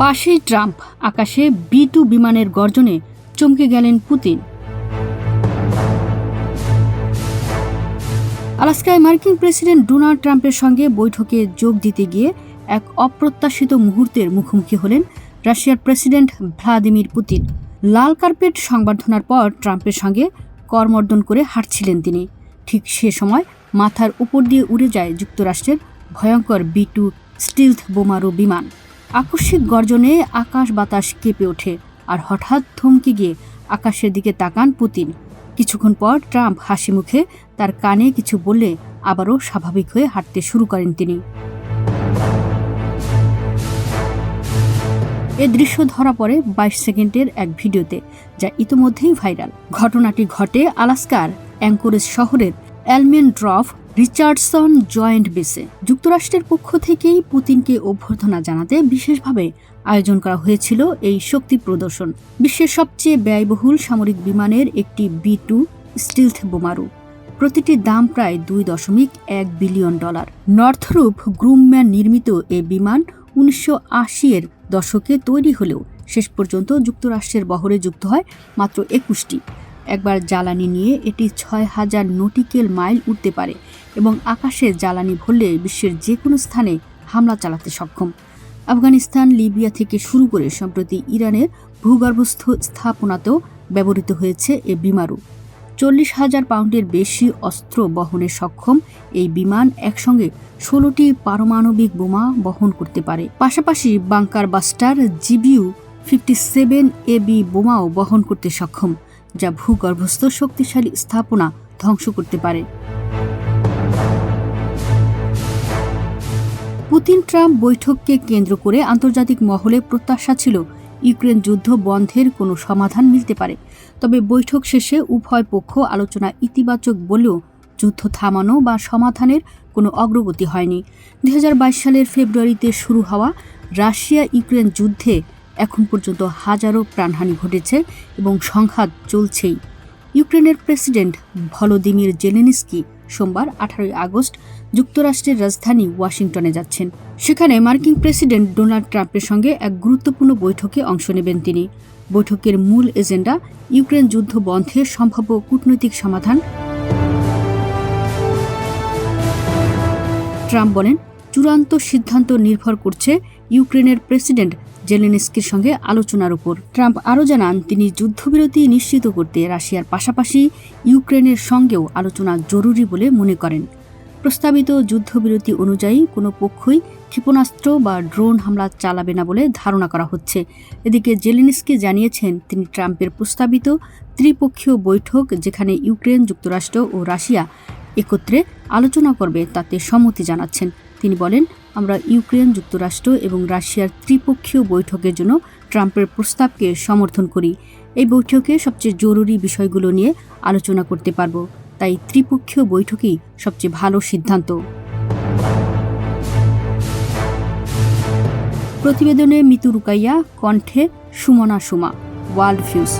পাশেই ট্রাম্প আকাশে B two বিমানের গর্জনে চমকে গেলেন পুতিন। আলাস্কায় মার্কিন প্রেসিডেন্ট ডোনাল্ড ট্রাম্পের সঙ্গে বৈঠকে যোগ দিতে গিয়ে এক অপ্রত্যাশিত মুহূর্তের মুখোমুখি হলেন রাশিয়ার প্রেসিডেন্ট ভ্লাদিমির পুতিন। লাল কার্পেট সংবর্ধনার পর ট্রাম্পের সঙ্গে করমর্দন করে হাঁটছিলেন তিনি। ঠিক সে সময় মাথার উপর দিয়ে উড়ে যায় যুক্তরাষ্ট্রের ভয়ঙ্কর বি টু স্টিলথ বোমারু বিমান। আকস্মিক গর্জনে আকাশ বাতাস কেঁপে ওঠে আর হঠাৎ থমকে গিয়ে আকাশের দিকে তাকান পুতিন। কিছুক্ষণ পর ট্রাম্প হাসি মুখে তার কানে কিছু বললে আবারও স্বাভাবিক হয়ে হাঁটতে শুরু করেন তিনি। এ দৃশ্য ধরা পড়ে বাইশ সেকেন্ডের এক ভিডিওতে, যা ইতোমধ্যেই ভাইরাল। ঘটনাটি ঘটে আলাস্কার অ্যাঙ্কোরেজ শহরের অ্যালমেন ড্রফ রিচার্ডসন জয়েন্ট বেসে। যুক্তরাষ্ট্রের পক্ষ থেকেই পুতিনকে অভ্যর্থনা জানাতে বিশেষভাবে আয়োজন করা হয়েছিল এই শক্তি প্রদর্শন। বিশ্বের সবচেয়ে ব্যয়বহুল সামরিক বিমানের একটি বি টু স্টিলথ বোমারু। প্রতিটির দাম প্রায় দুই দশমিক এক বিলিয়ন ডলার। নর্থরূপ গ্রুমম্যান নির্মিত এ বিমান উনিশশো আশি এর দশকে তৈরি হলেও শেষ পর্যন্ত যুক্তরাষ্ট্রের বহরে যুক্ত হয় মাত্র একুশটি। একবার জ্বালানি নিয়ে এটি ছয় হাজার নটিকেল মাইল উঠতে পারে এবং আকাশে জ্বালানি ভরলে বিশ্বের যে কোনো স্থানে হামলা চালাতে সক্ষম। আফগানিস্তান, লিবিয়া থেকে শুরু করে সম্প্রতি ইরানের ভূগর্ভস্থ স্থাপনাতেও ব্যবহৃত হয়েছে এ বিমারু চল্লিশ হাজার পাউন্ডের বেশি অস্ত্র বহনে সক্ষম এই বিমান একসঙ্গে ষোলোটি পারমাণবিক বোমা বহন করতে পারে। পাশাপাশি bunker buster GBU fifty seven A B বোমাও বহন করতে সক্ষম। যা ভূগর্ভস্থ শক্তিশালী স্থাপনা ধ্বংস করতে পারে। পুতিন ট্রাম্প বৈঠককে কেন্দ্র করে আন্তর্জাতিক মহলে প্রত্যাশা ছিল ইউক্রেন যুদ্ধ বন্ধের কোনো সমাধান মিলতে পারে। তবে বৈঠক শেষে উভয় পক্ষ আলোচনা ইতিবাচক বলেও যুদ্ধ থামানো বা সমাধানের কোনো অগ্রগতি হয়নি। দুই হাজার বাইশ সালের ফেব্রুয়ারিতে শুরু হওয়া রাশিয়া ইউক্রেন যুদ্ধে এখন পর্যন্ত হাজারো প্রাণহানি ঘটেছে এবং সংঘাত চলছেই। ইউক্রেনের প্রেসিডেন্ট ভলোদিমির জেলেনিস্কি সোমবার আঠারোই আগস্ট যুক্তরাষ্ট্রের রাজধানী ওয়াশিংটনে যাচ্ছেন। সেখানে মার্কিন প্রেসিডেন্ট ডোনাল্ড ট্রাম্পের সঙ্গে এক গুরুত্বপূর্ণ বৈঠকে অংশ নেবেন তিনি। বৈঠকের মূল এজেন্ডা ইউক্রেন যুদ্ধ বন্ধের সম্ভাব্য কূটনৈতিক সমাধান। ট্রাম্প বলেন, চূড়ান্ত সিদ্ধান্ত নির্ভর করছে ইউক্রেনের প্রেসিডেন্ট জেলেনস্কির সঙ্গে আলোচনার উপর। ট্রাম্প আরও জানান, তিনি যুদ্ধবিরতি নিশ্চিত করতে রাশিয়ার পাশাপাশি ইউক্রেনের সঙ্গেও আলোচনা জরুরি বলে মনে করেন। প্রস্তাবিত যুদ্ধবিরতি অনুযায়ী কোনো পক্ষই ক্ষেপণাস্ত্র বা ড্রোন হামলা চালাবে না বলে ধারণা করা হচ্ছে। এদিকে জেলেনস্কি জানিয়েছেন, তিনি ট্রাম্পের প্রস্তাবিত ত্রিপক্ষীয় বৈঠক যেখানে ইউক্রেন, যুক্তরাষ্ট্র ও রাশিয়া একত্রে আলোচনা করবে তাতে সম্মতি জানাচ্ছেন। তিনি বলেন আমরা ইউক্রেন যুক্তরাষ্ট্র এবং রাশিয়ার ত্রিপক্ষীয় বৈঠকের জন্য ট্রাম্পের প্রস্তাবকে সমর্থন করি। এই বৈঠকে সবচেয়ে জরুরি বিষয়গুলো নিয়ে আলোচনা করতে পারব। তাই ত্রিপক্ষীয় বৈঠকই সবচেয়ে ভালো সিদ্ধান্ত। প্রতিবেদনে মিতু রুকাইয়া, কণ্ঠে সুমনা সুমা ওয়ার্ল্ড ভিউজ